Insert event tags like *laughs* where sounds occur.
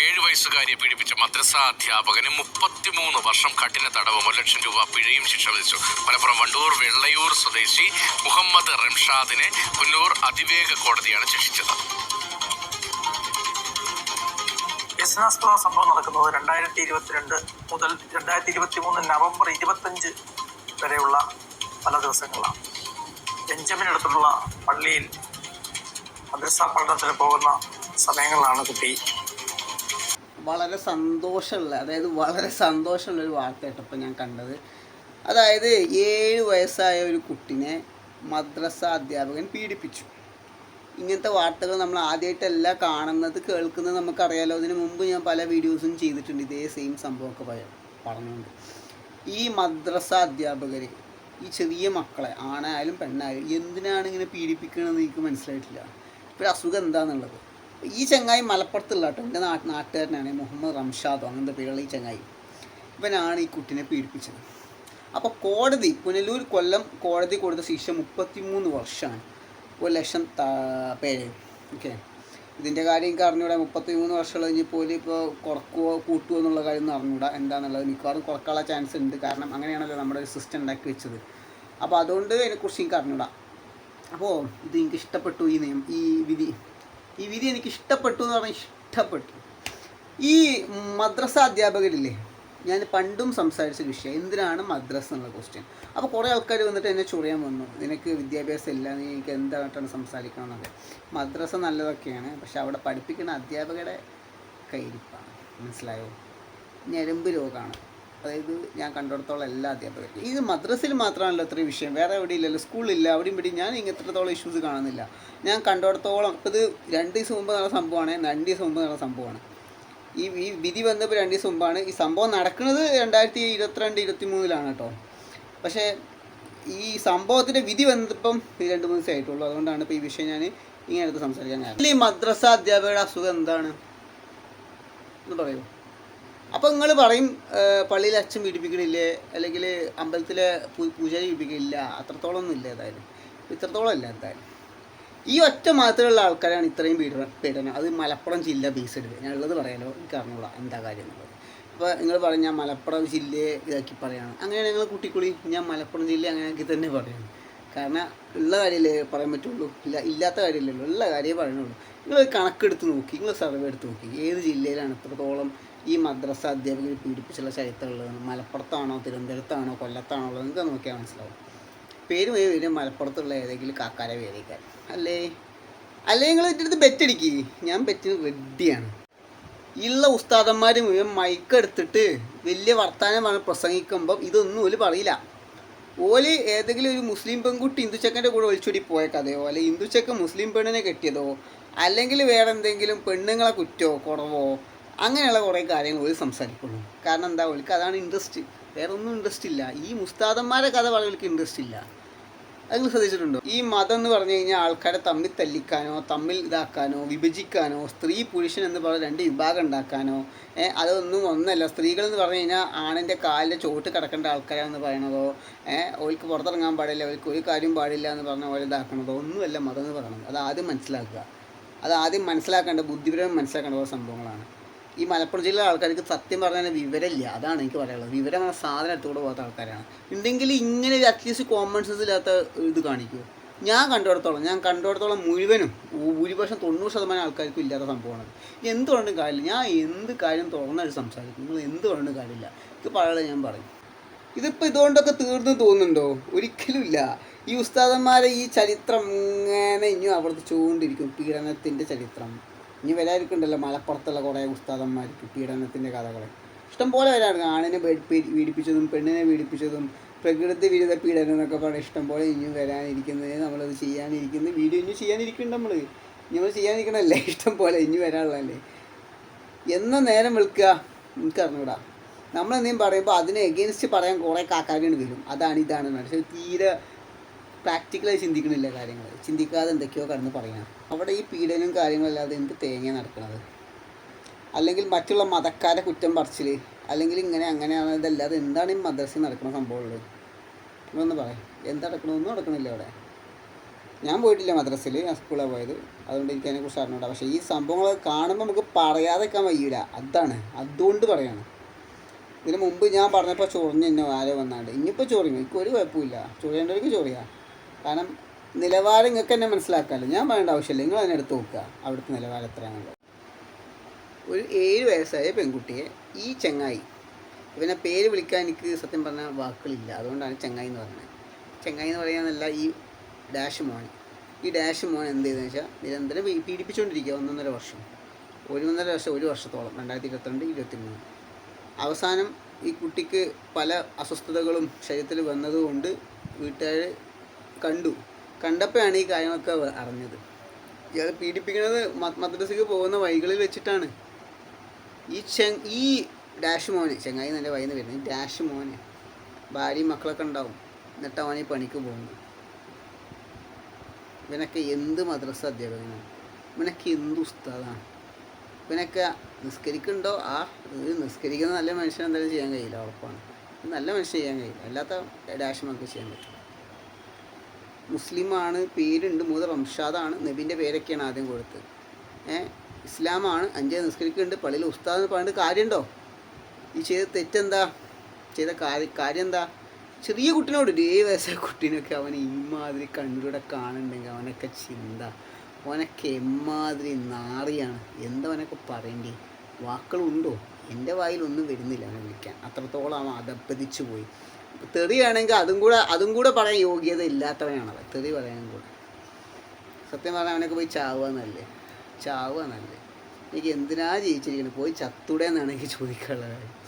ഏഴ് വയസ്സുകാരിയെ പീഡിപ്പിച്ച മദ്രസാ അധ്യാപകന് മുപ്പത്തിമൂന്ന് വർഷം കഠിന തടവും ഒരു ലക്ഷം രൂപ പിഴയും ശിക്ഷ വിധിച്ചു. മലപ്പുറം വണ്ടൂർ വെള്ളയൂർ സ്വദേശി മുഹമ്മദ് റംഷാദിനെ കുന്നൂർ അതിവേഗ കോടതിയാണ് ശിക്ഷിച്ചത്. വ്യസനാസ്പദ സംഭവം നടക്കുന്നത് രണ്ടായിരത്തി ഇരുപത്തിരണ്ട് മുതൽ രണ്ടായിരത്തി ഇരുപത്തി മൂന്ന് നവംബർ ഇരുപത്തഞ്ച് വരെയുള്ള പല ദിവസങ്ങളാണ്. ബെഞ്ചമിൻ അടുത്തുള്ള പള്ളിയിൽ മദ്രസ പഠനത്തിന് പോകുന്ന സമയങ്ങളിലാണ് കുട്ടി വളരെ സന്തോഷമുള്ള അതായത് വളരെ സന്തോഷമുള്ള ഒരു വാർത്ത കേട്ടപ്പോൾ ഞാൻ കണ്ടത്. അതായത് ഏഴ് വയസ്സായ ഒരു കുട്ടിനെ മദ്രസ അധ്യാപകൻ പീഡിപ്പിച്ചു. ഇങ്ങനത്തെ വാർത്തകൾ നമ്മൾ ആദ്യമായിട്ടല്ല കാണുന്നത് കേൾക്കുന്നത് നമുക്കറിയാലോ. അതിന് മുമ്പ് ഞാൻ പല വീഡിയോസും ചെയ്തിട്ടുണ്ട്. ഇതേ സെയിം സംഭവമൊക്കെ പറ- പറഞ്ഞുകൊണ്ട്. ഈ മദ്രസ അധ്യാപകർ ഈ ചെറിയ മക്കളെ ആണായാലും പെണ്ണായാലും എന്തിനാണ് ഇങ്ങനെ പീഡിപ്പിക്കണമെന്ന് എനിക്ക് മനസ്സിലായിട്ടില്ല. ഇപ്പോൾ അസുഖം എന്താണെന്നുള്ളത് ഈ ചങ്ങായി മലപ്പുറത്തുള്ള കേട്ടോ എന്റെ നാട്ട് നാട്ടുകാരനാണ് മുഹമ്മദ് റംഷാദോ. അങ്ങനത്തെ പേരുള്ള ഈ ചങ്ങായി. ഇവനാണ് ഈ കുട്ടിനെ പീഡിപ്പിച്ചത്. അപ്പോൾ കോടതി പുനലൂർ കൊല്ലം കോടതി കൊടുത്ത ശിക്ഷ മുപ്പത്തിമൂന്ന് വർഷമാണ്. ഒരു ലക്ഷം പേര്. ഓക്കെ. ഇതിന്റെ കാര്യം എനിക്ക് അറിഞ്ഞൂടാ. വർഷം കഴിഞ്ഞ് പോലും ഇപ്പോൾ കുറക്കുവോ കൂട്ടുവോ എന്നുള്ള കാര്യം ഒന്നും അറിഞ്ഞൂടാ. എന്താണെന്നുള്ളത് മിക്കവാറും കുറക്കാനുള്ള ചാൻസ് ഉണ്ട്. കാരണം അങ്ങനെയാണല്ലോ നമ്മുടെ ഒരു സിസ്റ്റം ഉണ്ടാക്കി വെച്ചത്. അപ്പോൾ അതുകൊണ്ട് അതിനെക്കുറിച്ച് എനിക്ക് അറിഞ്ഞൂടാ. അപ്പോൾ ഇത് എനിക്ക് ഇഷ്ടപ്പെട്ടു ഈ നിയമം ഈ വിധി. ഈ വിധി എനിക്ക് ഇഷ്ടപ്പെട്ടു എന്ന് പറഞ്ഞാൽ ഇഷ്ടപ്പെട്ടു. ഈ മദ്രസ അധ്യാപകരില്ലേ ഞാൻ പണ്ടും സംസാരിച്ച വിഷയം എന്തിനാണ് മദ്രസ എന്നുള്ള ക്വസ്റ്റ്യൻ അപ്പോൾ കുറേ ആൾക്കാർ വന്നിട്ട് എന്നെ ചൊറിയാൻ വന്നു. നിനക്ക് വിദ്യാഭ്യാസം ഇല്ല നീ എനിക്ക് എന്തായിട്ടാണ് സംസാരിക്കണം എന്നൊക്കെ മദ്രസ നല്ലതൊക്കെയാണ് പക്ഷെ അവിടെ പഠിപ്പിക്കുന്ന അധ്യാപകരുടെ കയ്യിരിപ്പാണ് മനസ്സിലായോ? ഞരമ്പ് രോഗമാണ് അതായത് ഞാൻ കണ്ടിടത്തോളം എല്ലാ അധ്യാപകരും. ഇത് മദ്രസയിൽ മാത്രമാണല്ലോ ഇത്രയും വിഷയം. വേറെ എവിടെ ഇല്ലല്ലോ സ്കൂളില്ല. അവിടെയും ഇവിടെ ഞാൻ ഇങ്ങനത്തോളം ഇഷ്യൂസ് കാണുന്നില്ല. ഞാൻ കണ്ടിടത്തോളം ഇപ്പോൾ ഇത് രണ്ട് ദിവസം മുമ്പ് നടന്ന സംഭവമാണ്. രണ്ട് ദിവസം മുമ്പ് നടന്ന സംഭവമാണ്. ഈ ഈ വിധി വന്നപ്പോൾ രണ്ട് ദിവസം മുമ്പാണ് ഈ സംഭവം നടക്കുന്നത് രണ്ടായിരത്തി ഇരുപത്തിരണ്ട് ഇരുപത്തി മൂന്നിലാണ് കേട്ടോ. പക്ഷേ ഈ സംഭവത്തിന്റെ വിധി വന്നപ്പം രണ്ട് മൂന്ന് ദിവസമേ ആയിട്ടുള്ളൂ. അതുകൊണ്ടാണ് ഇപ്പോൾ ഈ വിഷയം ഞാൻ ഇങ്ങനെ എടുത്ത് സംസാരിക്കാൻ ഈ മദ്രസ അധ്യാപകരുടെ അസുഖം എന്താണ്? എന്ന് പറയൂ. അപ്പോൾ നിങ്ങൾ പറയും പള്ളിയിൽ അച്ഛൻ പീഡിപ്പിക്കണില്ലേ അല്ലെങ്കിൽ അമ്പലത്തിലെ പൂജാരി പീഡിപ്പിക്കണില്ല അത്രത്തോളം ഒന്നും ഇല്ല ഏതായാലും ഇത്രത്തോളം ഇല്ല എന്തായാലും. ഈ ഒറ്റ മതത്തിലുള്ള ആൾക്കാരാണ് ഇത്രയും പീഡനം പീഡനം. അത് മലപ്പുറം ജില്ല ബേസ് എടുക്കുക ഞാൻ ഉള്ളത് പറയാലോ എനിക്ക് അറിഞ്ഞൂടാ എന്താ കാര്യം എന്നുള്ളത്. അപ്പോൾ നിങ്ങൾ പറയും ഞാൻ മലപ്പുറം ജില്ലയെ ഇതാക്കി പറയാണ്. അങ്ങനെ ഞങ്ങൾ കുട്ടിക്കുളി ഞാൻ മലപ്പുറം ജില്ല അങ്ങനെ ആക്കി തന്നെ പറയാണ്. കാരണം ഉള്ള കാര്യമല്ലേ പറയാൻ പറ്റുള്ളൂ. ഇല്ല ഇല്ലാത്ത കാര്യമില്ലല്ലോ ഉള്ള കാര്യമേ പറയുന്നുള്ളൂ നിങ്ങൾ കണക്കെടുത്ത് നോക്കി നിങ്ങൾ സർവേ എടുത്ത് നോക്കി ഏത് ജില്ലയിലാണ് ഇത്രത്തോളം ഈ മദ്രസ അധ്യാപകർ പീഡിപ്പിച്ചുള്ള ചരിത്രമുള്ളത് മലപ്പുറത്താണോ തിരുവനന്തപുരത്താണോ കൊല്ലത്താണോ ഉള്ളത് നിങ്ങൾക്ക് നോക്കിയാൽ മനസ്സിലാവും. പേര് പോയി വരും മലപ്പുറത്തുള്ള ഏതെങ്കിലും കാക്കാരെ പേരേക്കാൻ അല്ലേ? അല്ലേ? നിങ്ങൾ എന്റെ അടുത്ത് ബെറ്റടിക്ക് ഞാൻ ബെറ്റിന് റെഡിയാണ് ഉള്ള ഉസ്താദന്മാർ മുഴുവൻ മൈക്കെടുത്തിട്ട് വലിയ വർത്തമാനമാണ് പ്രസംഗിക്കുമ്പം ഇതൊന്നും ഒരു പറയില്ല. ഓൽ ഏതെങ്കിലും ഒരു മുസ്ലിം പെൺകുട്ടി ഹിന്ദുച്ചക്കന്റെ കൂടെ ഒളിച്ചോടി പോയ കഥയോ അല്ലെങ്കിൽ ഹിന്ദു മുസ്ലിം പെണ്ണിനെ കെട്ടിയതോ അല്ലെങ്കിൽ വേറെ എന്തെങ്കിലും പെണ്ണുങ്ങളെ കുറ്റോ കുറവോ അങ്ങനെയുള്ള കുറേ കാര്യങ്ങൾ ഒരു സംസാരിക്കുള്ളൂ. കാരണം എന്താ ഓൾക്ക് അതാണ് ഇൻട്രസ്റ്റ് വേറെ ഒന്നും ഇൻട്രസ്റ്റ് ഇല്ല. ഈ മുസ്താദന്മാരെ കഥ പറയുകൾക്ക് ഇൻട്രസ്റ്റ് ഇല്ല. നിങ്ങൾ ശ്രദ്ധിച്ചിട്ടുണ്ടോ? ഈ മതം എന്ന് പറഞ്ഞു കഴിഞ്ഞാൽ ആൾക്കാരെ തമ്മിൽ തല്ലിക്കാനോ തമ്മിൽ ഇതാക്കാനോ വിഭജിക്കാനോ സ്ത്രീ പുരുഷൻ എന്ന് പറഞ്ഞ രണ്ട് വിഭാഗം ഉണ്ടാക്കാനോ അതൊന്നും ഒന്നല്ല. സ്ത്രീകൾ എന്ന് പറഞ്ഞു കഴിഞ്ഞാൽ ആണിന്റെ കാലിന്റെ ചോട്ട് കിടക്കേണ്ട ആൾക്കാരാണെന്ന് പറയണതോ ഓൾക്ക് പുറത്തിറങ്ങാൻ പാടില്ല അവർക്ക് ഒരു കാര്യം പാടില്ല എന്ന് പറഞ്ഞ പോലെ ഇതാക്കണതോ ഒന്നുമല്ല മതം എന്ന് പറയുന്നത് അത് ആദ്യം മനസ്സിലാക്കുക. അത് ആദ്യം മനസ്സിലാക്കേണ്ട ബുദ്ധിപരം മനസ്സിലാക്കേണ്ട സംഭവങ്ങളാണ്. ഈ മലപ്പുറം ജില്ലയിലെ ആൾക്കാർക്ക് സത്യം പറഞ്ഞാൽ വിവരമില്ല. അതാണ് എനിക്ക് പറയാനുള്ളത്. വിവരം അങ്ങനെ സാധനം എടുത്തുകൂടെ പോകാത്ത ആൾക്കാരാണ്. ഉണ്ടെങ്കിൽ ഇങ്ങനെ ഒരു അറ്റ്ലീസ്റ്റ് കോമൺ സെൻസ് ഇല്ലാത്ത ഇത് കാണിക്കൂ. ഞാൻ കണ്ടിടത്തോളം ഞാൻ കണ്ടിടത്തോളം മുഴുവനും ഭൂരിപക്ഷം തൊണ്ണൂറ് ശതമാനം ആൾക്കാർക്കും ഇല്ലാത്ത സംഭവമാണ്. എന്ത് കൊണ്ടും കാര്യമില്ല. ഞാൻ എന്ത് കാര്യം തുറന്നായിട്ട് സംസാരിക്കും. നിങ്ങൾ എന്ത് കൊണ്ടും കാര്യമില്ല. എനിക്ക് പറയാനുള്ളത് ഞാൻ പറയും. ഇതിപ്പോൾ ഇതുകൊണ്ടൊക്കെ തീർന്നു തോന്നുന്നുണ്ടോ? ഒരിക്കലുമില്ല ഈ ഉസ്താദന്മാരെ ഈ ചരിത്രം ഇങ്ങനെ ഇനിയും ആവർത്തിച്ചുകൊണ്ടിരിക്കും. പീഡനത്തിന്റെ ചരിത്രം. ഇനി വരാതിരിക്കണ്ടല്ലോ മലപ്പുറത്തുള്ള കുറേ ഉസ്താദന്മാർക്ക് പീഡനത്തിന്റെ കഥകൾ ഇഷ്ടംപോലെ വരാറുണ്ട്. ആണിനെ പീഡിപ്പിച്ചതും പെണ്ണിനെ പീഡിപ്പിച്ചതും പ്രകൃതി വിരുദ്ധ പീഡനം എന്നൊക്കെ പറഞ്ഞാൽ ഇഷ്ടംപോലെ ഇനി വരാനിരിക്കുന്നത് നമ്മളത് ചെയ്യാനിരിക്കുന്നത് വീഡിയോ ഇനി ചെയ്യാനിരിക്കുന്നുണ്ട് നമ്മൾ നമ്മൾ ചെയ്യാനിരിക്കണല്ലേ *laughs* ഇഷ്ടംപോലെ ഇനി വരാനുള്ളതല്ലേ? എന്ന നേരം വിളിക്കുക? നമ്മൾ എന്തെങ്കിലും പറയുമ്പോൾ അതിനെ എഗെയിൻസ്റ്റ് പറയാൻ കുറേ കാക്കാരുണ്ട് വരും. അതാണ് ഇതാണ് പക്ഷേ തീരെ പ്രാക്ടിക്കലായി ചിന്തിക്കണില്ല കാര്യങ്ങൾ ചിന്തിക്കാതെ എന്തൊക്കെയോ കടന്ന് പറയണം അവിടെ ഈ പീഡനവും കാര്യങ്ങളല്ലാതെ എന്ത് തേങ്ങ നടക്കുന്നത് അല്ലെങ്കിൽ മറ്റുള്ള മതക്കാരെ കുറ്റം പറിച്ചിൽ അല്ലെങ്കിൽ ഇങ്ങനെ അങ്ങനെയാണ് ഇതല്ലാതെ എന്താണ് ഈ മദ്രസയിൽ നടക്കുന്ന സംഭവമുള്ളത് നിങ്ങളൊന്ന് പറയാം. എന്താ നടക്കണമെന്നും നടക്കണില്ല അവിടെ. ഞാൻ പോയിട്ടില്ല മദ്രസയിൽ ഞാൻ സ്കൂളിലാണ് പോയത്. അതുകൊണ്ട് എനിക്ക് അതിനെക്കുറിച്ച് അറിഞ്ഞൂടാ. പക്ഷേ ഈ സംഭവങ്ങൾ കാണുമ്പോൾ നമുക്ക് പറയാതെ നിൽക്കാൻ വയ്യൂല. അതാണ്. അതുകൊണ്ട് പറയാണ്. ഇതിന് മുമ്പ് ഞാൻ പറഞ്ഞപ്പോൾ ചൊറിഞ്ഞ് എന്നെ ആരോ വന്നാണ്ട്. ഇനിയിപ്പോൾ ചൊറിയും. എനിക്ക് ഒരു കുഴപ്പമില്ല ചൊറിയേണ്ടവർക്ക് ചൊറിയാം. കാരണം നിലവാരം നിങ്ങൾക്ക് തന്നെ മനസ്സിലാക്കാമല്ലോ. ഞാൻ പറയേണ്ട ആവശ്യമില്ല. നിങ്ങൾ അതിനെ എടുത്ത് നോക്കുക. അവിടുത്തെ നിലവാരം എത്രയാണുള്ളത് ഒരു ഏഴ് വയസ്സായ പെൺകുട്ടിയെ ഈ ചെങ്ങായി ഇവനെ പേര് വിളിക്കാൻ എനിക്ക് സത്യം പറഞ്ഞാൽ വാക്കുകളില്ല. അതുകൊണ്ടാണ് ചെങ്ങായി എന്ന് പറയുന്നത്. ചെങ്ങായി എന്ന് പറയാന്നല്ല ഈ ഡാഷ് മോൻ. ഈ ഡാഷ് മോൻ എന്ത് ചെയ്തെന്ന് വെച്ചാൽ നിരന്തരം പീഡിപ്പിച്ചുകൊണ്ടിരിക്കുക ഒന്നൊന്നര വർഷം. ഒരു ഒന്നര വർഷം ഒരു വർഷത്തോളം രണ്ടായിരത്തി ഇരുപത്തിരണ്ട് ഇരുപത്തി മൂന്ന് അവസാനം ഈ കുട്ടിക്ക് പല അസ്വസ്ഥതകളും ശരീരത്തിൽ വന്നതുകൊണ്ട് വീട്ടുകാർ കണ്ടു. കണ്ടപ്പോഴാണ് ഈ കാര്യങ്ങളൊക്കെ അറിഞ്ഞത്. ഇയാൾ പീഡിപ്പിക്കുന്നത് മദ്രസയ്ക്ക് പോകുന്ന വഴികളിൽ വെച്ചിട്ടാണ്. ഈ ചെ ഈ ഡാഷ് മോനെ ചെങ്ങായി നല്ല വൈകുന്ന വരുന്നത്. ഈ ഡാഷ് മോനെ ഭാര്യയും മക്കളൊക്കെ ഉണ്ടാവും. എന്നിട്ട് അവൻ ഈ പണിക്ക് പോകുന്നു ഇവനൊക്കെ എന്ത് മദ്രസ അധ്യാപകനാണ്. ഇവനൊക്കെ എന്ത് ഉസ്താദാണ്. ഇവനൊക്കെ നിസ്കരിക്കുന്നുണ്ടോ? ആ ഇത് നിസ്കരിക്കുന്ന നല്ല മനുഷ്യൻ എന്തായാലും ചെയ്യാൻ കഴിയില്ല. ഉറപ്പാണ്. നല്ല മനുഷ്യൻ ചെയ്യാൻ കഴിയില്ല. അല്ലാത്ത ഡാഷ് നമുക്ക് ചെയ്യാൻ പറ്റും മുസ്ലിമാണ് പേരുണ്ട് മൂന്ന് റംഷാദാണ് നബീന്റെ പേരൊക്കെയാണ് ആദ്യം കൊടുത്തത്. ഏ ഇസ്ലാമാണ് അഞ്ചേ നിസ്കരിക്കുന്നുണ്ട് പള്ളിയിൽ ഉസ്താദ് എന്ന് പറഞ്ഞിട്ട് കാര്യമുണ്ടോ? ഈ ചെയ്ത തെറ്റെന്താ? ചെയ്ത കാര്യ കാര്യം എന്താ ചെറിയ കുട്ടീനോട് ഏഴ് വയസ്സായ കുട്ടീനൊക്കെ അവൻ ഇമാതിരി കണ്ണിലൂടെ കാണുന്നുണ്ടെങ്കിൽ അവനൊക്കെ ചിന്ത അവനൊക്കെ എമ്മാതിരി നാറിയാണ്. എന്തവനൊക്കെ പറയേണ്ടി? വാക്കുകളുണ്ടോ? എന്റെ വായിലൊന്നും വരുന്നില്ല അവനെ വിളിക്കാൻ. അത്രത്തോളം അവൻ അതപ്പതിച്ചു പോയി. തെറിയാണെങ്കിൽ അതും കൂടെ അതും കൂടെ പറയാൻ യോഗ്യത ഇല്ലാത്തവനാണത് തെറി പറയാനും കൂടെ. സത്യം പറഞ്ഞാൽ അവനൊക്കെ പോയി ചാവുക എന്നല്ലേ? ചാവുക എന്നല്ലേ? എനിക്ക് എന്തിനാ ജീവിച്ചിരിക്കുന്നത് പോയി ചത്തൂടെ എന്നാണ് എനിക്ക് ചോദിക്കാനുള്ളത്.